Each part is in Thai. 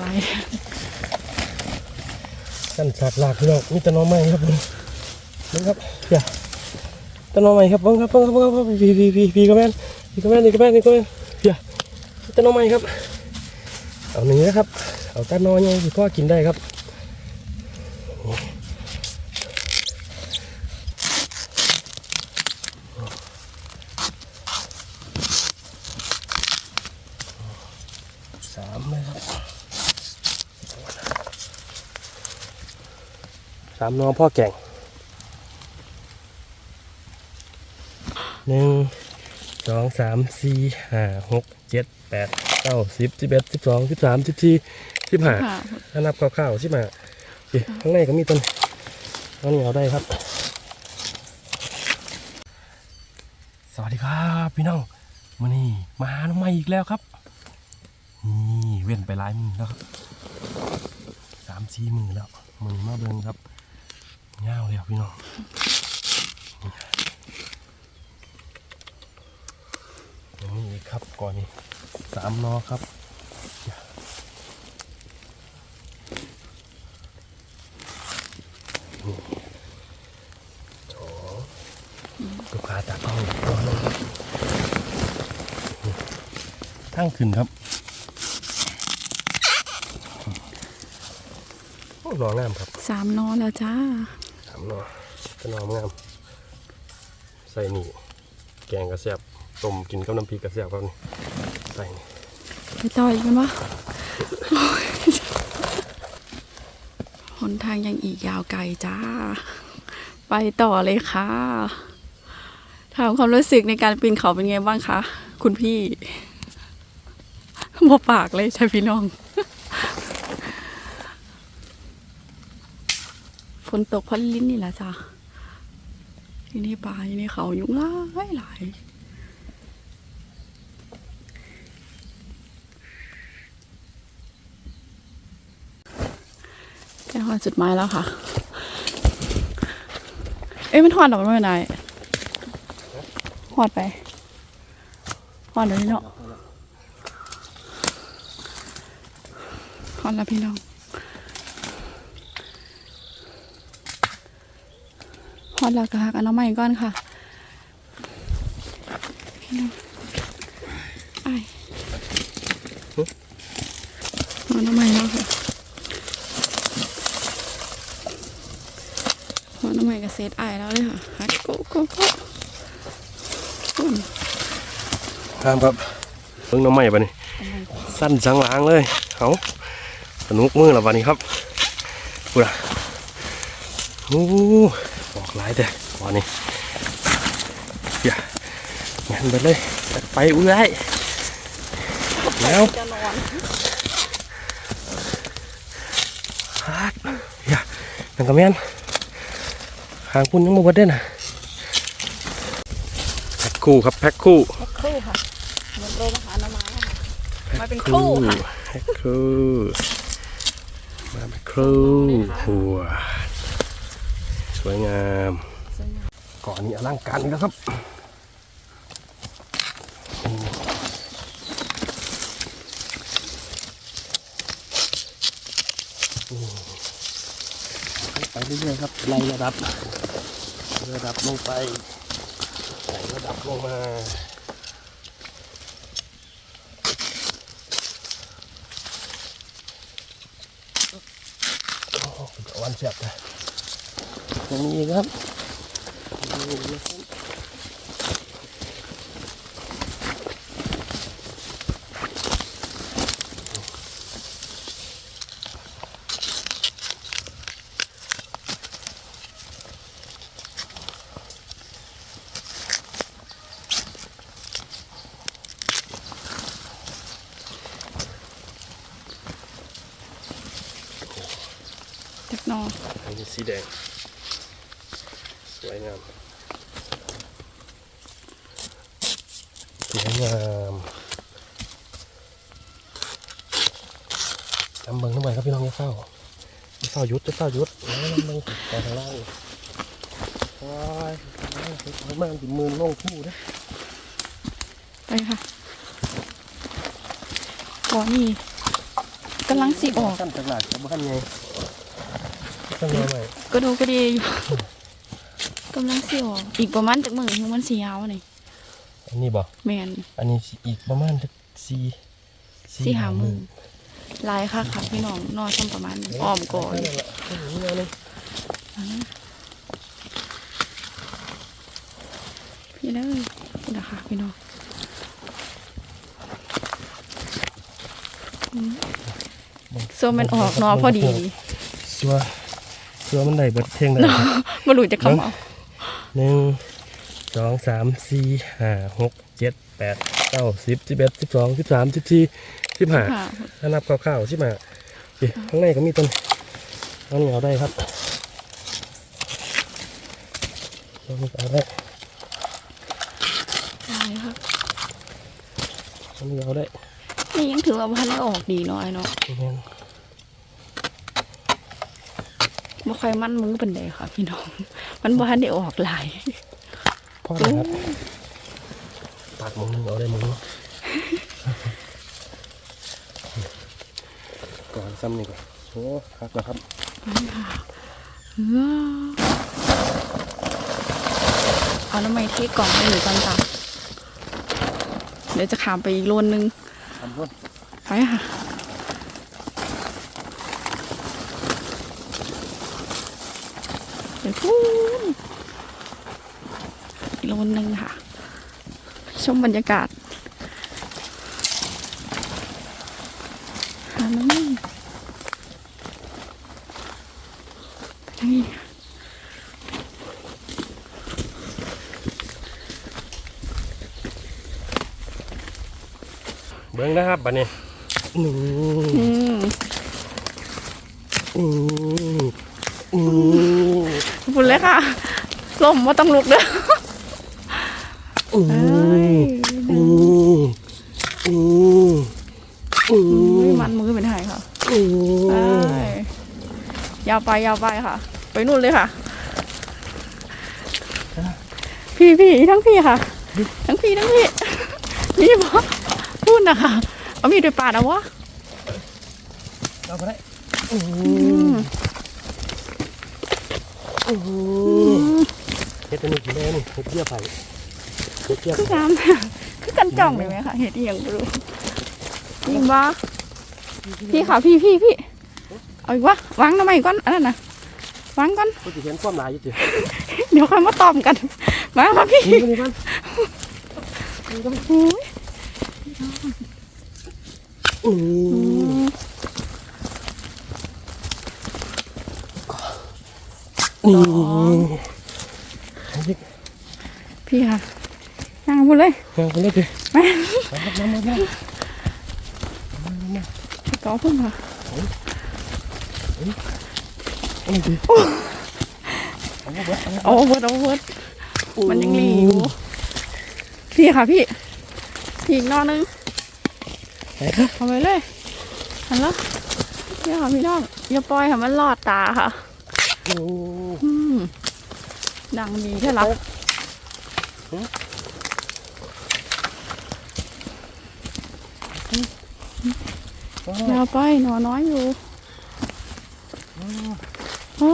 หลายสั้นฉากหลากพี่น้องมีแตะนอไม้ครับผมนี่ครับอย่าตะนอไม้ครับเบิ่งครับเบิ่งครับเบิ่งครับพี่พี่พี่พี่ก็แม่นพี่ก็แม่นพี่ก็แม่นพี่ก็แม่นอย่าตะนอไม้ครับ เอาหนึ่งนะครับเอาตะนอยังพ่อกินได้ครับสามเลยครับ สามน้องพ่อแก่งหนึ่งสองสามสี่ห้าหกเจ็ดแปดเก้าสิบสิบเอ็ดสิบสองสิบสามสิบสี่สิบห้าค่ะถ้านับคร่าวๆสิบห้าโอเคข้างในก็มีต้นต้นนี้เอาได้ครับ สวัสดีครับพี่น้องมานี่มาหาน้องใหม่อีกแล้วครับนี่เว้นไปหลายมือแล้วครับสามสี่มือแล้วมือมาเบิ่งครับ เงาวเลยพี่น้องอย่างนี้ครับก่อนนี้สามนอครับโถลูกค้าตากล้องกตัวหนึงครับนี่ทั้งขึ้นครับโอ้รองามครับสามนอแล้วจ้าามหนอขนอมงามใส่นี่แกงกระเสียบต้มกินกับน้ำพริกกระเสียบครับนี่ใส่นี่ไปต่ออีกกันวะโอ้ยหนทางยังอีกยาวไกลจ้า ไปต่อเลยค่ะถามความรู้สึกในการปีนเขาเป็นไงบ้างคะ คุณพี่บอปากเลยใช่พี่น้อง นตกพัดลิ้นนี่แหละจ้ะอยู่ในป่าอยู่ในเขายุ่งหลายหลายแค่หอดจุดไม้แล้วค่ะ เอ้ยมันหอดหรอมันไม่ไหนหอดไปหอดเดี๋ยวนี้เนาะหอดแล้วพี่น้อง อดแล้วก็หักอันน้ำใหม่ก่อนค่ะพี่น้องไอ้ายหอดน้ำใหม่แล้วค่ะหัวน้ำใหม่กับเซตไอายแล้วเลยค่ะฮักโกโกโกอุ่นข้ามครับเพิ่งน้ำใหม่ปะนี่สั้นสังหลางเลยเอาสนุกมือและปะนี่ครับกูละโอ้ออก หลายแต่วันนี้อย่างั้นไปเลยจัดไปอุ้ยไอ้แล้วจะนอนฮัดอย่านังกระแมนหางคุณยังมาเบิดเด้นะแพ็คคู่ครับแพ็คคู่แพ็คคู่ค่ะเหมือนโรงอาหารน้ำม้ค่ะมาเป็นคู่ค่ะแพ็คคู่มาเป็นคู่หัว วยงามก่อนนี้อลังการอีกแล้วครับไปเรื่อยๆครับไล่ระดับระดับลงไปไล่ระดับลงมาวันเสียบเลย ยังมีอีกครับแท็กนออันนี้สีแดงส วยงามสวยงามจำเบิ้งเข้าไปครับพี่น้องอย่าเฝ้าอย่าเฝ้าหยุดอย่าเฝ้าหยุดแล้วน้ำเบิ้งไปทางล่างอีกโอ้ยไปมากถึงมือลงคู่นะไปค่ะก่อนนี่กำลังสิออกสั้นจากหลาดกับบ้านไงสั้นมาใหม่ก็ดูก็ดีอยู่ กำลังสิออกอีกประมาณจากมือถึงมันสียาวนี่อันนี้บ่แมนอันนี้สิอีกประมาณสักสี่สี่หามือลายค่ะค่ะพี่น้องนอนซ้ำประมาณนี้อ้อมก่อนนี่เอาเลยพี่เลยนี่นะคะพี่น้องอืมโซมมันออกเนอพอดีชัวชัวมันได้เบิดเท่งได้ครับมาหลุดจะเข้าเอา หนึ่งสองสามสี่ห้าหกเจ็ดแปดเก้าสิบสิบเอ็ดสิบสองสิบสามสิบสี่สิบห้าค่ะถ้านับคร่าวๆสิบห้าโอเคข้างในก็มีต้นต้นเหนียวได้ครับต้นเหนียวได้ลายค่ะต้นเหนียวได้นี่ยังถือว่าพันได้ออกดีหน้อยเนาะ แม่น บ่ค่อยมั่นมือเป็นไดค่ะ พี่น้อง มันบ่ทันได้ออกหลายพ่อนะครับตัดหมุนเหนียวได้หมุนก่อนซ้ำนี่ก่อนโอ้ครับนะครับว้าวเอาน้ำไม้เทกล่องได้หรือก่อนจ้ะเดี๋ยวจะขามไปอีกโลนนึงทำด้วยไปค่ะ เดี๋ยวพูนอีกโลนนึงค่ะ ชมบรรยากาศหาน้ำมันทางนี้เบิ้งนะครับบัดนี้นี่อืม นี่นี่บุญเลยค่ะลมว่าต้องลุกเด้ออืเอ้มยอืมอืมอือุ้ยมมันมือเป็นไงค่ะอืไปมยาวไปยาวไปค่ะ ไปนู่นเลยค่ะ พี่พี่ทั้งพี่ค่ะ ทั้งพี่ทั้งพี่นี่บอพูดนะคะเอามีดไปปาดเอาวะเอาไปได้ อือืมมอือืมมเฮ็ดตัวนี้กี่แม่นี่เฮ็ดเทียบไผ่เฮ็ดเทียบคือการคือกันจ่องเลยไหมคะเห็ดอีหยังไม่รู้จริงปะพี่ค่ะพี่พี่พี่เอาอีกวะวางทำไมก่อนอันนั้นนะวางก่อนก็จะเห็นความหลายอยู่จิเดี๋ยวค่อยมาตอมกัน มามาพี่นี่ก็นี่กันโอ้ย อื อื ม ม นี่พี่ค่ะนั่งพูดเลยยังไปเลยดิมามาครับมามามาพี่ก้อพุ่งค่ะเอาดิเอาเบิดเอาเบิดเอาเวิร์ดเอาเวิร์ดมันยังรีอยู่พี่ค่ะพี่พี่อีกนอกนึงไปครับเอาไปเลยหันละพี่ค่ะพี่น้องอย่าปล่อยค่ะมันลอดตาค่ะโอ้อืม ดังดีใช่หรออย่าไปหนอน้อยอยู่โอ้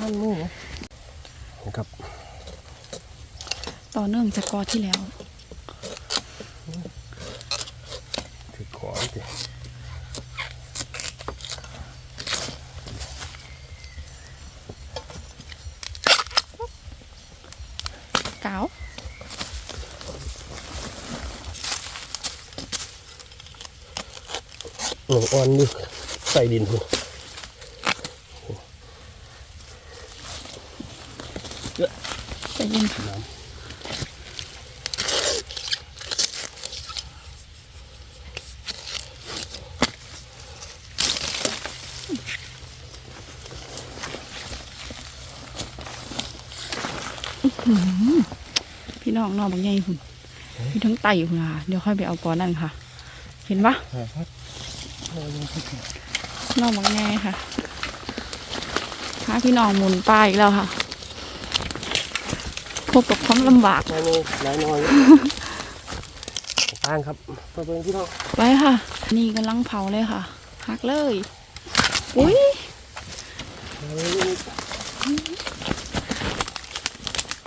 มันมูครับ ต่อเนื่องจากกอที่แล้ว ถือขอนสิ เก๋า หนู อ่อนอยู่ใส่ดินพุ่นใจเย็นค่ะอื้อหือพี่น้องนอนบางใหญ่คุณมีทั้งไตคุณค่ะเดี๋ยวค่อยไปเอาก้อนนั่นค่ะ เห็นปะครับ นอกบางใหญ่ค่ะพาพี่น้องหมุนป้ายอีกแล้วค่ะ พบกับความลำบากนายนายนายน้อยตั้งครับมาเป็นพี่น้องไปค่ะ นี่กำลังเผาเลยค่ะหักเลย อุ้ย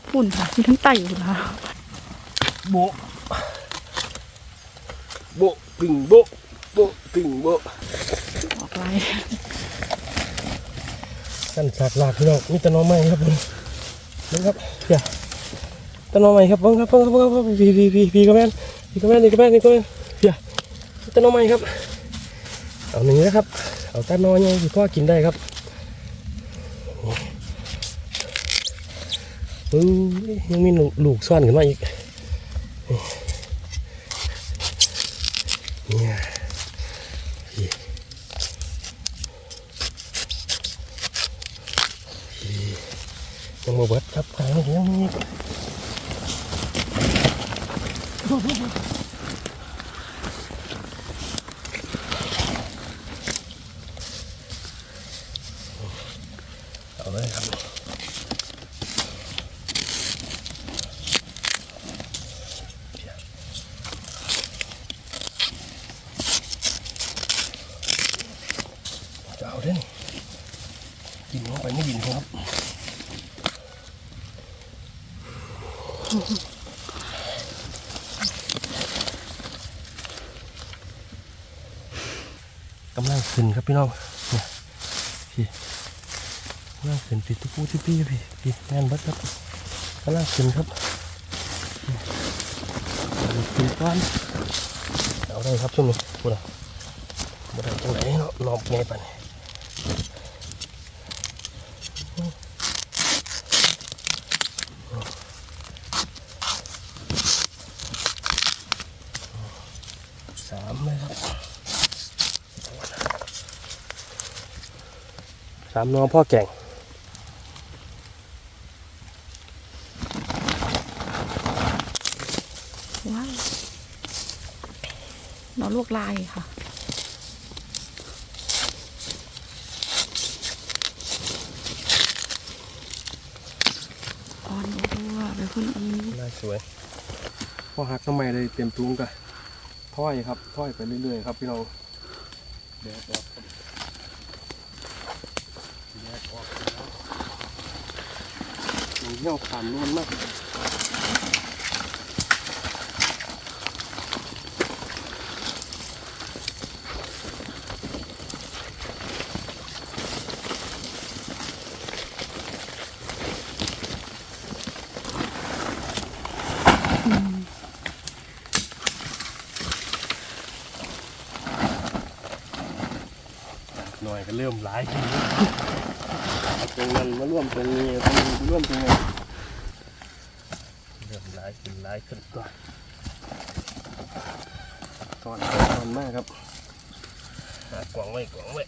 ฝุ่นค่ะมีทั้งไต่อยู่ค่ะโบะโบะตึงโบะ โบะตึงโบะออกลายสั้นสากหลากพี่น้องมีแตะนอไม้ครับผมนี่ครับเดี๋ยวแตะนอไม้ครับเพิ่งครับเพิ่งครับเพิ่งครับพี่พี่พี่พี่กระแมนพี่กระแมนพี่กระแมนพี่กระแมนเดี๋ยวแตะนอไม้ครับ เอาหนึ่งนะครับ เอาแตะนอยังพี่พ่อกินได้ครับอือยังมีลูกซ่อนขึ้นมาอีกเนี่ยพี่พี่ ยังมาเบิดครับทางนี้ยังมีเอาเลยครับจะเอาเด้นกินลงไปไม่กินครับ กำลังขึ้นครับพี่น้องเนี่ยพี่กำลังขึ้นติดทุกผู้ที่พี่พี่พี่แน่นบัดครับกำลังขึ้นครับขึ้นก้อนเอาได้ครับช่วงนี้พูดอะบ่ได้จังไหนเนาะนอบไงปะเนี่ยามเลยครับสามน้องพ่อแก่งว้าวนอนลวกลายค่ะอ่อนรัวๆไปคนอีกน่าสวยพ่อหักทำไมเลยเตรียมตุ้งกัน ถ้อยครับถ้อยไปเรื่อยๆครับพี่น้องแดดออกแดดออกแล้วหนูเที่ยวขานนวลมาก ริ่มหลายทีตรงนั้นมาร่วมตรงนี้ตรงนี้มาร่วมตรงนี้เริ่มหลายขึ้นหลายขึ้นตัวตอนตอนมากครับกล่องไว้กล่องไว้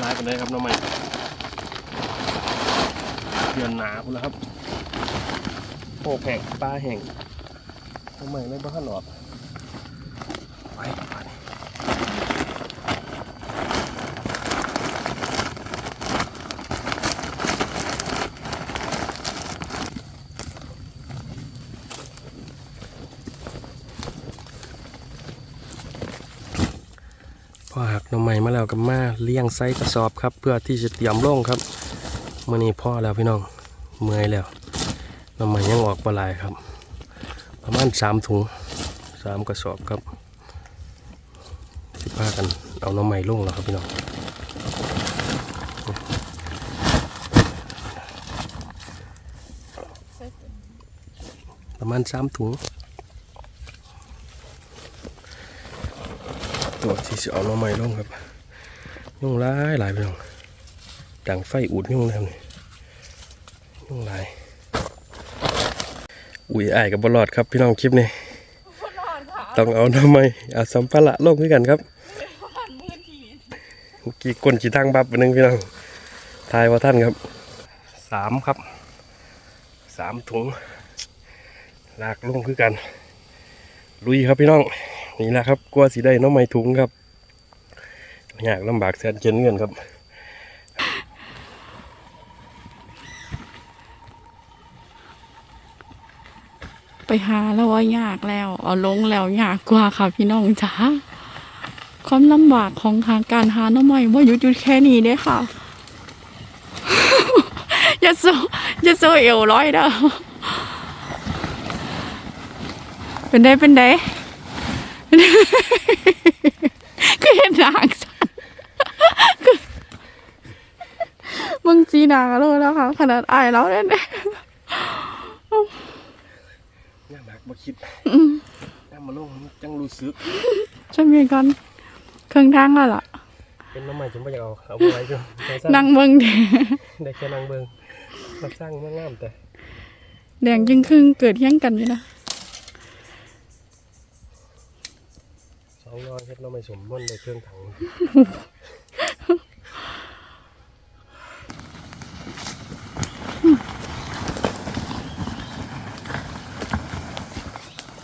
หลายกันเลยครับน้องใหม่เดือนหนาคุณแล้วครับ โอ้งปลาแห้งน้องใหม่บ้านหลอดไปไปพอหักหน้อใหม่มาแล้วกับมาเลี้ยงไซส์กระสอบครับ เพื่อที่จะเตรียมลงครับมื่อนี้พ่อแล้วพี่น้องเมื่อยแล้ว น้องใหม่ยังออกปลายครับ ประมาณสามถุงสามกระสอบครับสิพากันเอาน้องใหม่ลงแล้วครับพี่น้องประมาณสามถุงตัวที่จะเอาน้องใหม่ลงครับยุ่งหลายหลายพี่น้องดังไฟอุดยุ่งแล้วนี่ยุ่งหลาย อุ้ยอายกับบอลอดครับพี่น้องคลิปนี้ต้องเอาทำไมเอาสัมภาระลงด้วยกันครับเมื่อกี้ก้นจีตังบับไปหนึ่งพี่น้องทายว่าท่านครับสามครับสามถุงลากลงคือกัน ลุยครับพี่น้องนี่แหละครับกลัวสีได้หน้องไม้ถุงครับยากลำบากแสนเกินเงินครับ ไปหาแล้วว่ายากแล้ว เอาลงแล้วยากกว่าค่ะพี่น้องจ๋าความลำบากของทางการหาหน้ำใหม่ว่าหยุดหยุดแค่นี้เด้ค่ะ อย่าโซอย่าโซเอวร้อยเด้อเป็นได้เป็นได้ก็เห็นหางสันมึงจีนางเลยแล้วค่ะขนาดอายแล้วเนี่ย ยากหนัก มาคิดยากมาลงจังรู้สึกฉันมีกันเครื่องทางแล้วล่ะเป็นน้องใหม่จนไม่อยากเอาเอาไว้จนได้สร้างนั่งเบิ่งแดงได้แค่นั่งเบิงมาสร้างมางามแต่แดงจึงครึ่งเกิดเที่ยงกันอยู่นะสองน้อยเฮ็ดน้องใหม่สมมันได้เครื่องถัง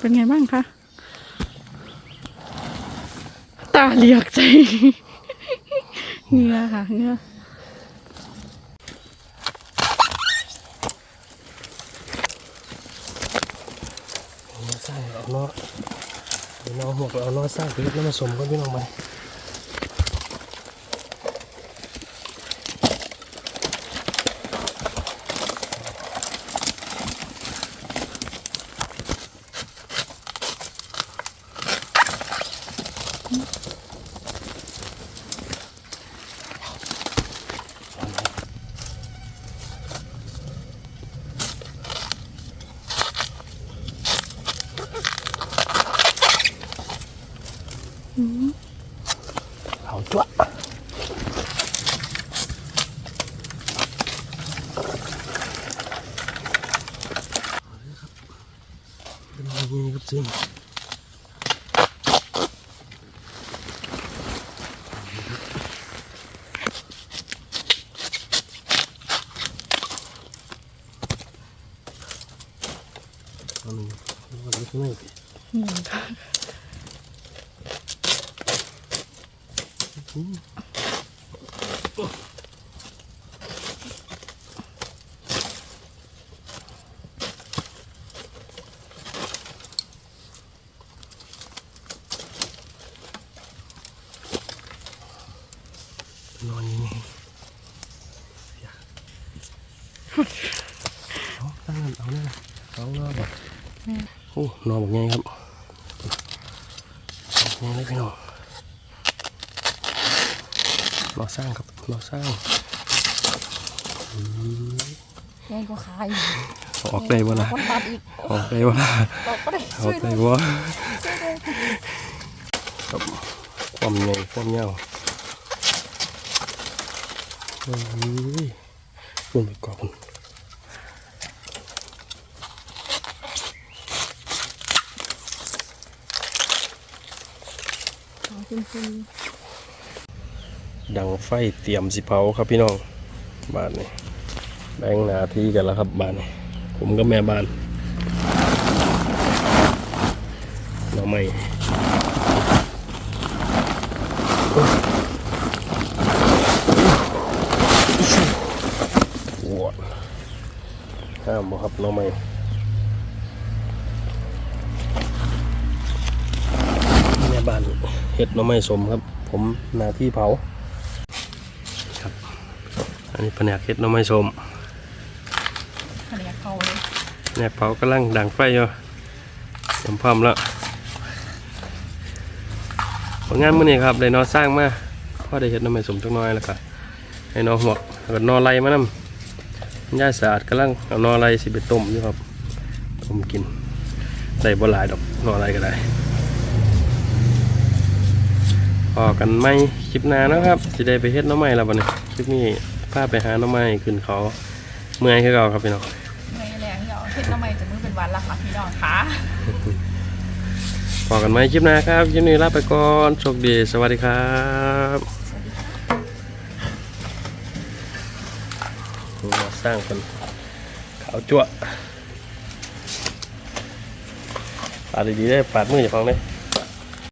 เป็นไงบ้างคะตาเหลียกใจเหงือค่ะเหงือมาสร้างเอาเนาะเอาเนาะหมวกเอาเนาะสร้างไปเฮ็ดน้องมาสมก็พี่น้องไป เอาจ้วะเป็นยังไงครับซิมเอาหนึ่งเอาไว้ข้างใน อืมค่ะ นอนยังไงอย่าเอาตั้งนั่นเอาเนี่ยเอานอนแบบโอ้นอนแบบไงครับยังไงพี่น้องรอสร้างครับรอสร้างใหญ่กว่าขายเอาออกได้บ่ล่ะคนตัดอีกออกได้บ่ล่ะเราก็ได้เอาได้บ่ครับความใหญ่ความยาวโอ้ยคุณไปก่อนจริงจริง ดังไฟเตรียมสิเผาครับพี่น้องบ้านนี่แบ่งหนาที่กันแล้วครับบ้านนี่ผมกับแม่บ้านเราไม่วดห้ามบ่ครับเราไม่แม่บ้านเห็ดน้ำไม้สมครับ ผมหนาที่เผา อันนี้แผนกเฮ็ดหน้ำไม้ส้มขนาดเขาเลยแผนกเผากำลังดังไฟอยู่เตรียมพร้อมแล้วผลงานมื้อนี้ครับได้นอสร้างมาพ่อได้เฮ็ดหน้ำไม้ส้มจักหน้อยแล้วก็ให้นอหัวกแล้วก็นอไล่มานำย่าสะอาดกำลังเอานอไล่สิไปต้มอยู่ครับต้มกินได้บ่หลายดอกนอไล่ก็ได้พอกันไหมคลิปหน้านะครับสิได้ไปเฮ็ดหน้ำไม้แล้วบัดนี้คลิปนี้พาไปหาหน้ำไม้ขึ้นเขาเมื่อยคือเก่าครับพี่น้องในแรงเดี๋ยวเห็ดทำไมจะมือเป็นวันละค่ะพี่น้องคะพอกันไหมคลิปหน้าครับคลิปนี้ลาไปก่อนโชคดีสวัสดีครับมาสร้างคนขาวจั่วปาดดีๆได้ปาดมืออย่าฟังเลย